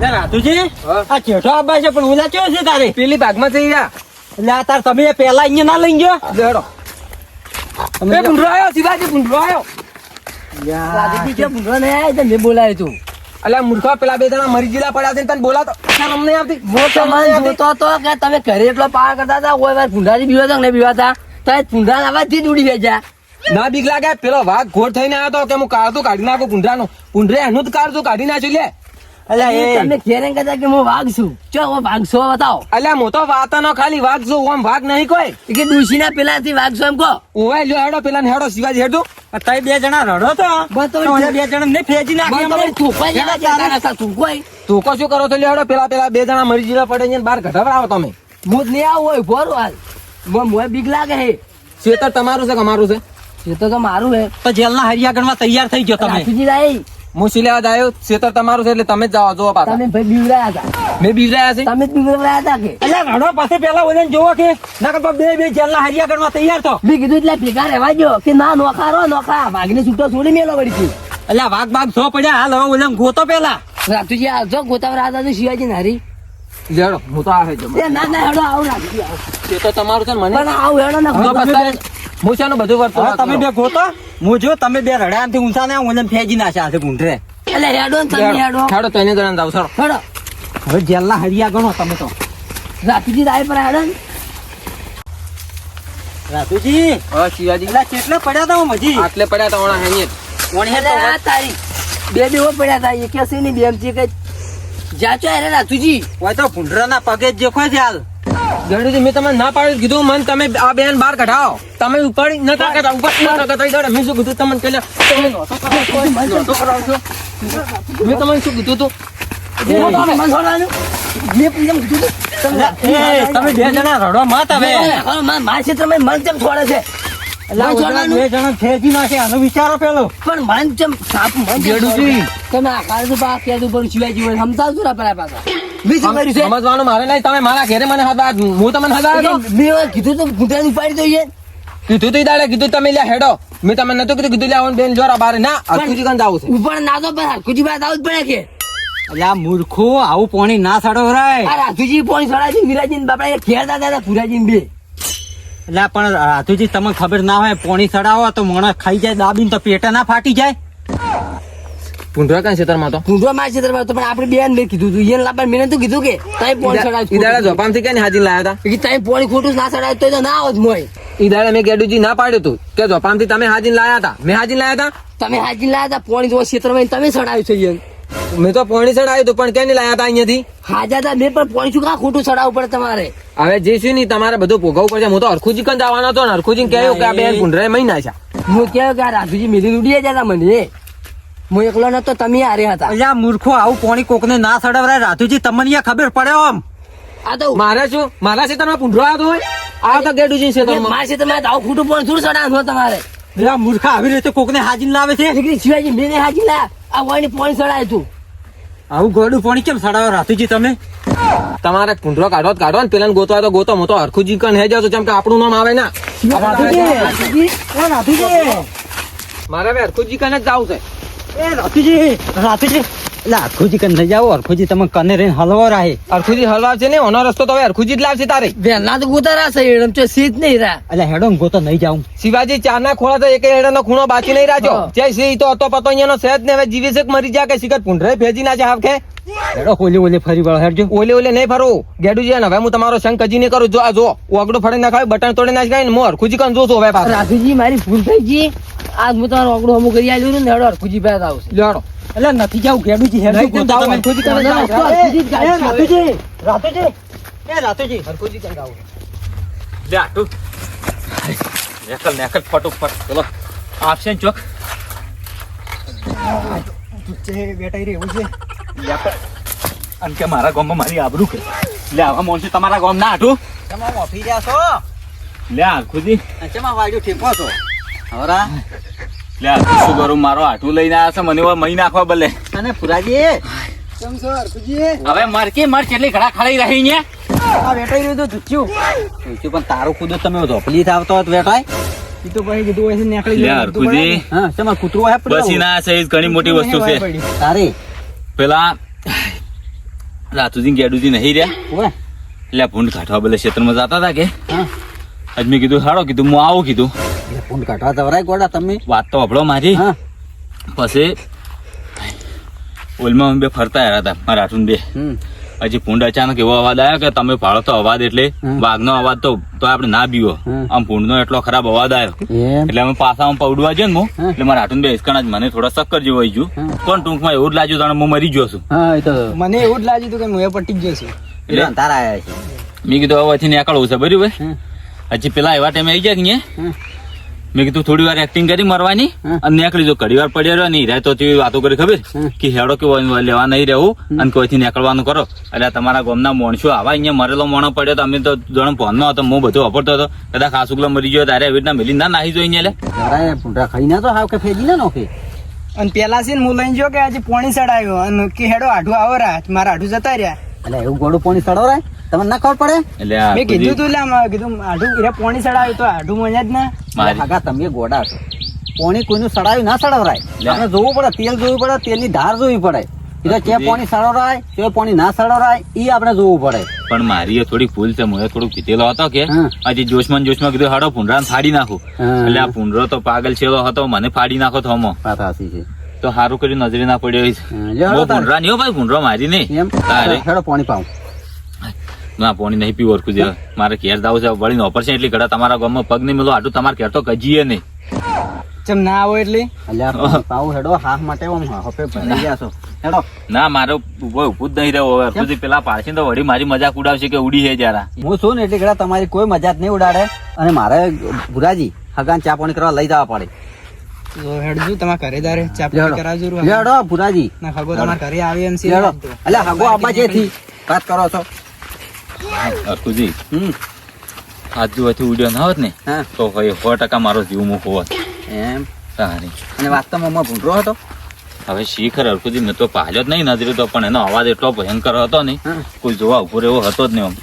રાતુજી. આ ચેઠો આબા છે પણ ઓલા કેવો છે તારે. પેલી ભાગમાં થઈ ગયા એટલે આ તાર તમે પેલા અહીંયા ના લઈ ગયો? લેડો તમે ભૂંડરો આવ્યો શિવાજી ભૂંડરો આવ્યો રાધીજી કે ભૂંડો નહીં આવ્યો મેં બોલાવ્યો તું. અલ્યા મૂર્ખા પેલા બે જણા મરી ગયેલા પડ્યા છે તને બોલાતો શરમ નહીં આવતી. જોતો તો કે તમે ઘરે એટલો પાર કરતા હતા કોઈ વાર ભૂંડાથી બીવાતા કે નહીં બીવાતા તો એ ભૂંડા જ ઉડી ગયા ના બીક લાગે પેલો વાઘ ઘોડ થઈને આવ્યો તો કે હું કાઢતું કાઢી નાખું ભૂંડરાનું ભૂંડરે એનું જ કાઢતું કાઢી નાખ્યું લે. એટલે એ. તમે ઘેરે કહેતા કે હું વાઘ છું. ચો હું વાઘ છો બતાવો. અલ્યા હું તો વાતનો ખાલી વાઘ છું આમ વાઘ નહીં કોઈ. કે ડુસીના પેલાથી વાઘ છો એમ કહો. લ્યો હેડો પેલા ને હેડો શિવાજી હેડો. તમે બે જણા રડો તો. બસ તો તો બે જણા ને ફેજી નાખી મને તમે અમને. થૂંકવા જેવા જતા નતા, તું કો શું કરો છો? લ્યો હેડો પેલા પેલા બે જણા મરી જીલા પડે છે ને બહાર ઘટાવડાવો તમે. હું જ નહીં આવું હોય ભોર હાલ. મને બીક લાગે હે. ખેતર તમારું છે કે અમારું છે? એ તો તો મારું હે. તો જેલના ગણવા તૈયાર થઈ ગયો તમે. રાતુજી જ આવ્યો. ખેતર તમારું છે એટલે તમે જ જાઓ જોવા પાછા. તમે ભાઈ બીવડાયા હતા. મેં બીવરાયા છે. તમે જ બીવડાયા હતા કે? એટલે ઘણો પાસે પેલા ઓને જોવો કે નકર તો બે બે જેલના હરિયાગઢમાં તૈયાર તો. મેં કીધું એટલે ભેગા રહેવા જો કે ના નોખા રો નોખા. વાઘને છૂટો છોડી મેલો વળી તું એટલે વાઘ બાગ સો પડ્યા હાલ હવે ઓલાને ગોતો પેલા. રાતુજી આવજો ગોતાવર આવતા તો શિવાજી નારી લેડો હું તો આવે જો ના ના હેડો આવું રાતુજી તો તમારું છે મને. પણ આવું હેડો ના હું તો હું શાનું બધું કરતો તમે બે ગોતો. હું જો તમે બે રડાયા થી ઊંચા ને હું ફેજી નાખ્યા છે ગુંઢરે એટલે હેડો ને તમે હેડો ખેડો તો એને ગણ જાવ સરો. હેડો હવે જેલના હરિયા ગણો તમે તો. રાતુજી રાય પર હેડો ને. રાતુજી હા શિવાજી. એટલે કેટલા પડ્યા તા મજી આટલે પડ્યા તા ઓણા હેની એટલે આ તારી બે દેવો પડ્યા હતા એક ની બેમ છે કે જાચો હેરે રાતુજી? હોય તો ભૂંડરાના પગે જ દેખો છે હાલ ગણુજી મેં તમને ના પાડી કીધું મને તમે આ બેન બહાર કઢાવો તમે ઉપર નતા કરતા ઉપર નતા કરતા દોડે મેં શું કીધું તમને કહ્યું તમે નહોતો કરાવશો. મેં તમને શું કીધું તું? તમે બે જણા રડો મત હવે. મારા ક્ષેત્રમાં મન ચમ છોડે છે? વિચારો પેલો. પણ મન ચમ સાપ મન તમે આ કાળ તો ક્યાં ઉપર શિવાજી હોય સમજાવજો ને પેલા પાછા. મેં શું કર્યું છે? સમજવાનું મારે નહીં. તમે મારા ઘરે મને હતા હું તમને હતા મેં કીધું તો ઘૂંટાની પાડી દઈએ કીધું તો દાડે કીધું તમે લ્યા હેડો. મેં તમને નતું કીધું કીધું લ્યા બેન જોરા બારે. ના અતુજી કાન આવું છે. ઉપર ના તો પણ હરખુજી બાદ આવું જ પડે કે. આ મૂર્ખો આવું પોણી ના સડો રાય આ રાજુજી પોણી સડાજી છે ને બાપડા ખેરતા હતા પુરાજી બે. એટલે પણ રાજુજી તમને ખબર ના હોય પોણી સડાવો તો મોણસ ખાઈ જાય દાબીને તો પેટા ના ફાટી જાય. ભૂંડરા કાન ખેતરમાં તો? ઢૂંઢવા માં ક્ષેત્રમાં તો પણ આપણે બેન મેં કીધું તું. એને લાપા મેં તો કીધું કે તઈ પોણી ઈ ઈદાળા જોપામથી કે હાજી લાયા હતા કે તઈ પોણી ખોટું ના સડાવ તો ના આવત મોય. ઈદાળા મેં ગેડુજી ના પાડ્યું તું કે જોપામથી તમે હાજી લાયા હતા મેં હાજી લાયા હતા તમે હાજી લાયા હતા પોણી તો ક્ષેત્રમાં તમે સડાવ્યું છે ઈયન. મેં તો પોણી ચડાવ્યું તું હતું પણ કેમ નહીં લાયા હતા અહીંયાથી? હાજા હતા મેં પણ પોણી શું કા ખોટું સડાવું પડે તમારે? હવે જે શું નહીં તમારે બધું ભોગવવું પડશે. હું તો હરખુજી કન જવાનો હતો ને હરખુજી કહ્યું કે આ બેન ભૂંડરાએ મહિના છે. હું કહ્યું કે આ રાજુજી મેલી ઉડી જતા મને હું એકલો નતો તમે હારે હતા. એટલે મૂર્ખો આવું પાણી કોકને ના સડાવરાય. રાધુજી તમને અહીંયા ખબર પડે આમ. આ તો મારે શું? મારા ક્ષેત્રમાં ભૂંડરો આવ્યો હોય? આ તો ગેડુજી ક્ષેત્રમાં મારા ક્ષેત્રમાં તો આવું ખોટું પણ થોડું સડાવવાનું હોય તમારે? એટલે મૂર્ખા આવી રીતે કોકને હાજી લાવે છે? દીકરી શિવાજી મેને હાજી લા આ વાણી પોણી સડાય તું. આવું ગોડું પાણી કેમ સડાવો રાતુજી તમે? તમારે ભૂંડરો કાઢો તો કાઢો ને પેલા ગોતવા તો ગોતો હું તો હરખુજી કન હે જાવ તો જેમ કે આપણું નામ આવે ના. મારે હવે હરખુજી કન જ જાવું છે. એ રાતુજી રાતુજી એટલે હરખુજી કન જાવ જાઓ હરખુજી તમે કને રહીને હલવો રાહે. હરખુજી હલવા છે ને ઓનો રસ્તો તો હવે હરખુજી જ લાવશે તારે. ના તો ગોતરા છે એડમ તો સીધ નહીં રહ્યા એટલે હેડો ગોતો નહીં જાઉં. શિવાજી ચાર ના ખોળા તો એક હેડાનો ખૂણો બાકી નહીં રાખ્યો. જય શ્રી તો હતો પતો અહીંયાનો સહેજ ને હવે જીવી છે કે મરી જા કે શિખર પુંડરે ભેજી ના છે હાવખે હેડો ઓલે ઓલે ફરી વળો હેડજો. ઓલે ઓલે નહીં ફરવું ગેડુજી ને હવે હું તમારો શંખ કજી નહીં કરું. જો આ જો ઓગડું ફરી નાખાય બટન તોડી નાખાય ને મોર હરખુજી કન જોશું હવે પાછો. રાજુજી મારી ભૂલ થઈ ગઈ. આજ હું તમારો ઓગડો હમું કરી આવ્યો ને હેડો ખુજી પાસે આવશે. લેડો એટલે નથી જાવ ગેડુજી હેડજો નહીં, નહીં ગોતો જાઉં, તમે. હરખુજી છે. રાતુજી. રાતુજી. એ રાતુજી. હરખોજી કરે. જાઉં લે આટુ નેકલ નેકલ ફટોફટ ચલો. આપશે ને ચોક. બેટા રે એવું છે. અને કે મારા ગામમાં મારી આબરૂ કે લે આવા છે તમારા ગામ ના આટું તમે ઓફી રહ્યા છો? લે હરખોજી ચમા ચેમાં વાડ્યું ઠેકો છો? હવરા? લે આ શું કરું? મારો આટું લઈને આવ્યા છે મને મહી નાખવા બલે અને પુરાજી હવે મરકી મર કેટલી ઘડા ખડાઈ રહી ને આ વેટાઈ રહ્યું તો ધૂચ્યું. ધૂચ્યું પણ તારું ખુદ તમે ઝોપલી થાવતો હતો વેટાય ઈ તો પછી કીધું હોય છે નીકળી લે જવાનું બધું હરખુજી. પડે. ને. હા શેમાં કૂતરું હે પડ્યું? ના છે ઘણી મોટી વસ્તુ છે. તારી? પેલા રાતુજી ગેડુજી નહીં રહ્યા. એટલે ભૂંડ કાઢવા બદલે ક્ષેત્રમાં જતા હતા કે? અજમી આજ મેં કીધું હાડો કીધું હું આવું કીધું. ફોન કાઢવા જવરાય ગોડા તમે. વાત તો હભળો મારી પછી ઓલમાં બે ફરતા આવ્યા હતા મારા બે. હજી ભૂંડ અચાનક એવો અવાજ આવ્યો કે તમે પાડો તો અવાજ એટલે. વાઘનો અવાજ તો તો આપણે ના બીવો. આમ ભૂંડનો એટલો ખરાબ અવાજ આવ્યો. એટલે અમે પાછા આમ પવડવા જઈએ ને હું. એટલે મારા આઠું બે હિસકાણા જ મને થોડા ચક્કર જેવું આવી ગયું. પણ ટૂંકમાં એવું જ લાગ્યું જાણે હું મરી ગયો છું. હા એ તો. મને એવું જ લાગ્યું હતું કે હું એ પટી જઈશું એટલે તારા આવ્યા છે. મેં કીધું હવે અહીંથી નીકળવું છે બરાબર? હજી પેલા એવા ટાઈમે આવી જાય કે મેં કીધું થોડી વાર એક્ટિંગ કરી મરવાની અને નીકળી જો. ઘડી વાર પડ્યા રહ્યો નહીં તો તે વાતો કરી ખબર? કે હેડો કે લેવા નહીં રહેવું અને કોઈથી નીકળવાનું કરો. એટલે તમારા ગામના માણસો આવા અહીંયા મરેલો મોણો પડ્યો તો અમે તો જણ ફોન હતો હું બધું વાપરતો હતો. કદાચ ખાસુકલો મરી ગયો તારે એવી રીતના મિલી ના નાહી જોઈ લે. જવરાય ભૂંડરા ખાઈ ના તો હાવ કે ફેજી ના નોખે. અને પેલા છે હું લઈને જો કે આજે પોણી સડાયો અને કે હેડો આઢું આવો રહ્યા મારા આઢું જતા રહ્યા. એટલે એવું ગોળું પાણી સડવરાય? તમને ના ખબર પડે? એટલે મેં કીધું તું એટલે કીધું આઢું રે પોણી સડાવ્યું તો આઢું મજા જ ના. હાગા તમે ગોડા છો. પોણી કોઈનું સડાવ્યું ના સડાવરાય. આપણે જોવું પડે તેલ જોવું પડે તેલની ધાર જોવી પડે. એટલે તો પોણી સડાવરાય સડવરાય પોણી ના સડાવરાય એ આપણે જોવું પડે. પણ મારી થોડી ભૂલ છે મને થોડુંક કીધેલો હતો કે આજે જોશમાં જોશમાં કીધું હાડો ભૂંડરા ફાડી નાખું. એટલે આ પુનરો તો પાગલ છેલો હતો મને ફાડી નાખો હાચી છે. તો સારું કર્યું નજરે ના પડ્યો. હમ. ભૂંડરા નહીં ભાઈ પુનરો મારી નહીં એમ? તારે હેડો પાણી પાઉં. ના પાણી નહીં પીવું ઓળખું છે મારે ઘેર જાવ છે વળી નોપર છે એટલી ઘડા તમારા ગામમાં પગ નહીં મળો આટલું તમારે ઘેર તો કજીએ નહીં. ચમ ના આવો એટલે? અલ્યા હેડો હાફ માટે ઓમ હફે ભરી ગયા છો. હેડો. ના મારો ઊભો ઉભું જ નહીં રહ્યો. હવે સુધી પેલા પાડશે તો વળી મારી મજાક ઉડાવશે કે ઉડી છે જરા. હું છું ને એટલે ઘડા તમારી કોઈ મજાક નહીં ઉડાડે. અને મારે ભુરાજી હગાન ચા પાણી કરવા લઈ જવા પડે. હેડજો તમારા ઘરે દારે ચા પાણી કરાવજો હેડો ભુરાજી. ના હગો તમારા ઘરે આવી એમ સી હેડો. એટલે હગો આબા જેથી વાત કરો છો? અર્કુજી હમ. આજુબાજુ ઉડ્યો ના હોત ને તો ભાઈ સો ટકા મારો જીવ મૂકો હોત. એમ. તારી અને વાસ્તવમાં માં ભૂંડરો હતો? હવે શીખર અર્કુજી મેં તો પાલ્યો જ નહીં નજરે તો પણ એનો અવાજ એટલો ભયંકર હતો ને કોઈ જોવા ઊભો એવો હતો જ નહીં આમ.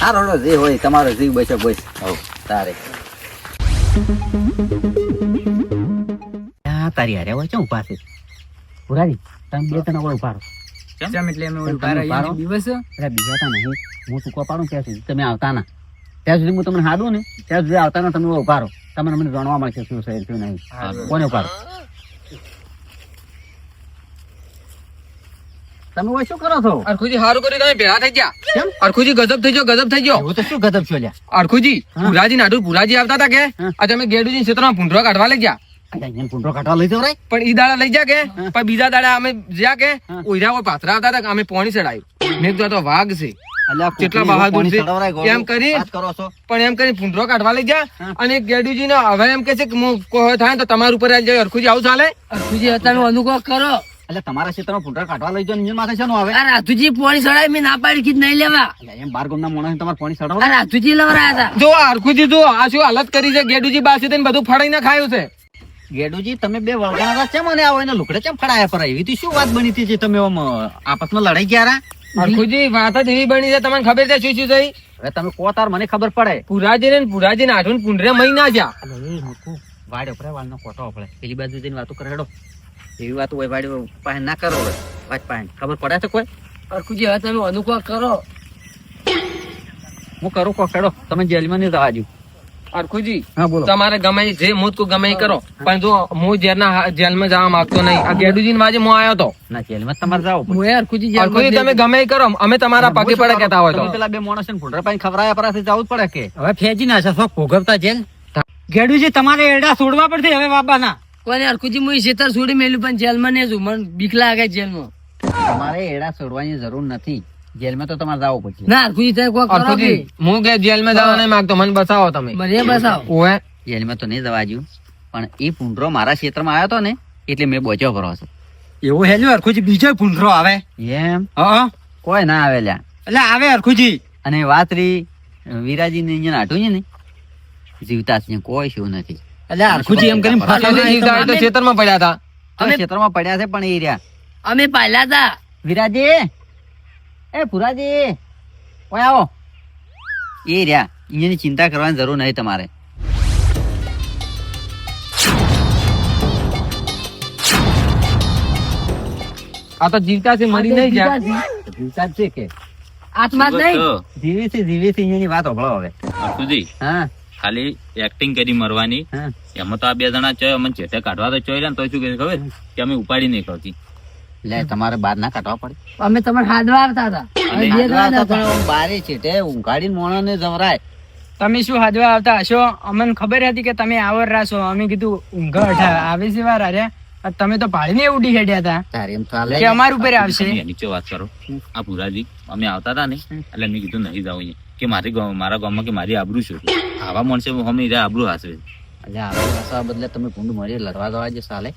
હા રોડો જે હોય તમારો જીવ બચે બસ હવ. તારે. તારી હારે હોય છે ઊભા છે. પુરાજી તમે બે તને ઓળ ઊભા એટલે અમે ઓલું તમે બહાર આવીએ ઊભા રહો. દિવસ? એટલે બીજા તા નહીં. હું ચૂકવા પાડું ત્યાં સુધી. તમે આવતા ના. ત્યાં સુધી હું તમને હાડું ને ત્યાં સુધી આવતા ના તમે તમને મને જાણવા મળશે શું છે શું નહીં. કોને ઊભા તમે ઓય શું કરો છો? અરખુજી સારું કર્યું તમે ભેળા થઈ ગયા. કેમ? અરખુજી ગજબ થઈ ગયો ગજબ થઈ ગયો. હું તો શું ગજબ છો લ્યા? અરખુજી. ભુલાજી નાડુ ભુલાજી આવતા હતા કે. આજે અમે ગેડુજી ક્ષેત્રમાં ભૂંડરો કાઢવા લઈ ગયા અલ્યા, અહીંયા પૂંડરો કાઢવા લઈ જવરાય પણ ઈ દાડા લઈ જા કે? પણ બીજા દાડા અમે જ્યાં કે ઓઈરા કોઈ પાથરા આવતા હતા અમે પોણી ચડાયું. મેં કીધું તો વાઘ છે. કેટલા બહાદુર છે. એમ કરી? વાત કરો છો. પણ એમ કરી ભૂંડરો કાઢવા લઈ જા. અને ગેડુજી ને હવે એમ કે છે કે હું થાય તો તમારા ઉપર આવી જાય અરખુજી આવું ચાલે? અરખુજી તમે અનુભવ કરો. એટલે તમારા ક્ષેત્રમાં પૂંડરા કાઢવા લઈ જાય માથે છે આવે? આ રાતુજી પોણી સડાય મેં ના પાડી કીધું નહીં લેવા. અલ્યા, એમ બાર ગામના માણસને તમારે પાણી આ સડવરાય લવરાયા હતા. જો અરખુજી જો આ શું હાલત કરી છે? ગેડુજી બાસી બધું બધું ના ખાયું છે. ગેડુજી તમે બે વળગાણા ચેમ મને આવો? એને લુકડે ચેમ ફડાયા પર આવી હતી શું વાત બની હતી જે તમે આમ આપસમાં લડાઈ ગયા રા? અરખુજી વાત જ એવી બની છે તમને ખબર છે શું શું થઈ? હવે તમે કહો તાર મને ખબર પડે. પુરાજી ને પુરાજી ને આઠું પુંડરે મહી ના જા વાડ ઉપરે વાળનો કોટો આપણે પેલી બાજુ જઈને વાતો કરે હેડો. એવી વાતો હોય વાડ પાસે ના કરો વાત પાસે. ખબર પડે છે કોઈ? અરખુજી હવે તમે અનુકવા કરો. હું કરું કો હેડો. તમે જેલમાં નહીં જવા દઉં અરખુજી હા બોલો. તમારે ગમે જે મોત કો ગમે કરો. પણ જો હું જેલના જેલમાં જવા માંગતો નહીં. આ ગેડુજી વાજે હું આવ્યો તો. ના જેલમાં તમારે જાવ હું અરખુજી અરખુજી તમે ગમે કરો. અમે તમારા પગે પડે કેતા હોય તો. પેલા બે માણસ ને ફૂટરા પાસે ખવરાયા પરાસે જવું જ પડે કે? હવે ફેજી ના છે શોખ ભોગવતા જેલ. ગેડુજી તમારે એડા છોડવા પડશે હવે બાબાના. કોને અરખુજી હું શેતર છોડી મેલું પણ જેલમાં ને છું મને બીક લાગે જેલમાં. તમારે એડા છોડવાની જરૂર નથી. જેલમાં તો તમારે જવું પછી ના અરખુજી કોઈ હું કે જેલમાં જવા નહીં માંગતો મને બસાવો તમે. મને બસાવો. ઓએ જેલમાં તો નહીં જવા જ્યું પણ એ પુંડરો મારા ક્ષેત્રમાં આવ્યો હતો ને એટલે મેં બચ્યો ભરો છે. એવું હેલ્યું હરખુજી બીજો પુંડરો આવે. એમ? હા કોઈ ના આવે લ્યા. એટલે આવે હરખુજી. અને વાત રી વિરાજી ને અહીંયા નાટું છે ને જીવતા છે કોઈ શું નથી. એટલે હરખુજી એમ કરીને અરખુજી હોય પડ્યા હતા. અમે ક્ષેત્રમાં પડ્યા છે પણ એ રહ્યા. અમે પાલ્યા હતા. વિરાજી! એ ભુરાજી ઓય આવો. એ રહ્યા એની ચિંતા કરવાની જરૂર નહીં તમારે. આ તો જીવતા છે મરી નહીં જાય. જીવતા છે કે? આત્મા નહીં. જીવી છે. જીવી છે એની વાત હોભળો હવે. અતુજી હા. ખાલી એક્ટિંગ કરી મરવાની. એમાં તો આ બે જણા ચોય અમને ચેટે કાઢવા તો ચોય ને તો શું કહે ખબર? કે અમે ઉપાડી નહીં કરતી લે તમારે બાર ના કાઢવા પડે. અમે તમારે હાદવા આવતા હતા. બારે છે તે ઉઘાડીને મોણો ને જવરાય. તમે શું હાજવા આવતા હશો? અમને ખબર હતી કે તમે આવર રાશો. અમે કીધું ઊંઘ અઠા આવે છે વાર અરે. તમે તો ભાળીને ઉડી હેડ્યા હતા. તારે એમ ચાલે કે અમાર ઉપર આવશે. નીચે વાત કરો. આ પુરાજી અમે આવતા હતા ને એટલે મેં કીધું નહીં જાવ અહીંયા. કે મારી મારા ગામમાં કે મારી આબરૂ શું આવા માણસે અમે આબરૂ હાસવે. એટલે આબરૂ હાસવા બદલે તમે કુંડ મરી લડવા દવા જે ચાલે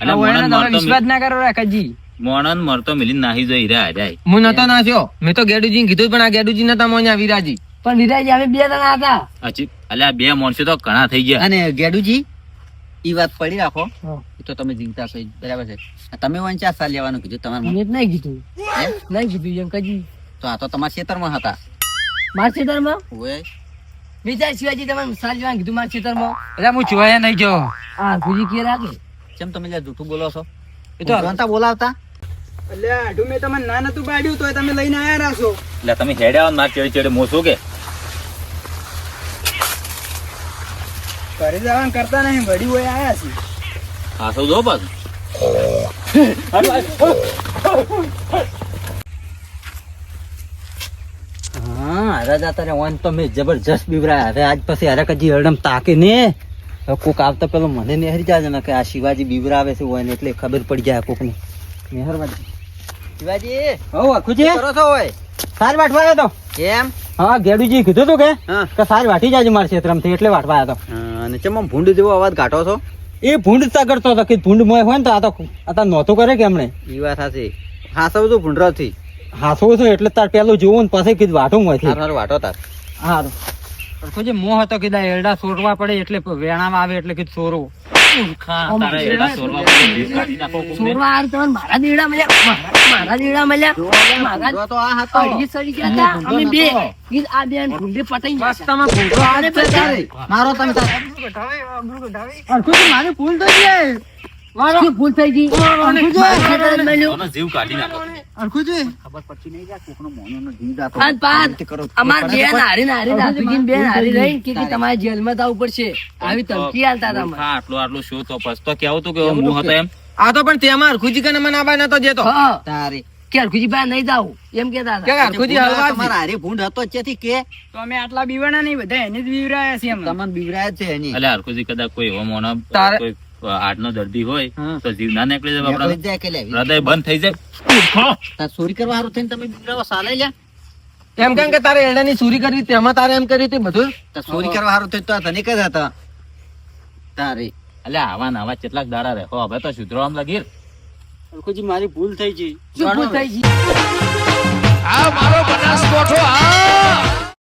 વિશ્વાસ ના કરો રાખાજી. મોણન મરતો મિલી નાહી જોઈ રહ્યા જાય. હું નતો નાખ્યો મેં તો ગેડુજી કીધું પણ આ ગેડુજી નતા મોને આવી રાજી પણ વિરાજી અમે બે જણા હતા. અચી આ બે માણસો તો ઘણા થઈ ગયા. અને ગેડુજી ઈ વાત પડી રાખો. તો તમે જીવતા છો બરાબર છે. તમે વંચા સાલ લેવાનું કીધું તમારે મને નહીં કીધું. નહીં કીધું એમ કજી તો આ તો તમારા ક્ષેત્રમાં હતા. મારા ક્ષેત્રમાં ઓય. વિચાર શિવાજી તમારે સાલ જવાનું કીધું મારા ક્ષેત્રમાં એટલે હું જોયા નહીં ગયો. હા ગુજી કે રાખે. કેમ તમે લે જૂઠું બોલો છો? એ તો ઊંઘવાતા બોલાવતા. એટલે આઢું મેં તમને ના નતું પાડ્યું તો તમે લઈને આયા રાશો એટલે તમે હેડ્યા માર ચેડે ચેડે મોસો કે? ઘરે જવાનું કરતા નહીં વડી હોય આયા છે. હાસો જો પાછું? હા રાજા તારે રે ઓન તો મેં જબરજસ્ત બીવરાયા. હવે આજ પછી હરે કજી હરડમ તાકે ને. કોક આવતા પેલો મને નેહરી જાય ને કે આ શિવાજી બીવરાવે છે હોય ને એટલે ખબર પડી જાય કોક ને મહેરબાની શિવાજી! હો આખુજી કરો છો હોય? સાર વાટવા આવ્યો તો. કેમ? હા ગેડુજી કીધું તું કે? કે સાર વાટી જાજે મારા ક્ષેત્રમાંથી એટલે વાટવા આવ્યો તો. અને ચમ ભૂંડ જેવો અવાજ ઘાટો છો? એ ભૂંડ તગડતો હતો કે ભૂંડ મોય હોય ને તો આ તો આ નહોતું કરે કે એમણે? એ વાત સાચી. હાસવ તું ભૂંડરાથી. હાસવું છું એટલે તાર પેલું જોવું ને પછી કીધું વાટું હોય વાટો તાર. હારું. જે મોહ હતો કીધા એરડા સોરવા પડે એટલે વેણામાં આવે એટલે હાર તમને મારા દીવડા મળ્યા મારા- મારા મળ્યા. મારા તો આ હતો. અઢી સડી ગયા અમે બે. આ બેન ભૂંડે પટાઈ ગયા ભૂંડો અરે બે મારો તમે તાર મારી ભૂલ તો છે શું ભૂલ થઈ ગઈ? મારા ખેતર જ મળ્યું. કોનો જીવ કાઢી નાખો. ખબર પડતી નહીં જા કોકનો મોનોનો જીવ જાતો પાંચ પાંચ અમાર બેન હારી હારી દાદુજી બેન હારી રહી કે કે તમારે જેલમાં જવું પડશે. આવી ધમકી આલતા હતા હા આટલું આટલું શું તો પછી તો કેવું તું કે એવો હતો એમ? આ તો પણ તેમાં હરખુજી કને મને આવા નતો જેતો તારે. કે હરખુજી બા નહીં જાવ એમ કેતા કે હતા હરખુજી હલવા તમારા હારે ભૂંડ હતો તેથી કે તો અમે આટલા બીવાના નહીં બધા એને જ બીવરાયા છે તમને બીવરાયા જ છે એની. એટલે હરખુજી કદાચ કોઈ એવો મોનો તારે- હાર્ટનો દર્દી હોય તો જીવ ના નીકળી જાય આપણા હૃદય બંધ થઈ જાય. ચોરી કરવા હારું થઈને તમે બીવરાવો સાલે લ્યા. એમ કેમ કે તારે એરડાની ચોરી કરી તેમાં તારે એમ કરી હતી બધું? ચોરી કરવા હારું થઈને તો તને કઈ હતા. તારી. એટલે આવા ને આવા કેટલાક દાડા રહે હો હવે તો સુધરો આમ લગીર. મારી ભૂલ થઈ ગઈ. શું ભૂલ થઈ ગઈ? આ મારો બનાસકોઠો આ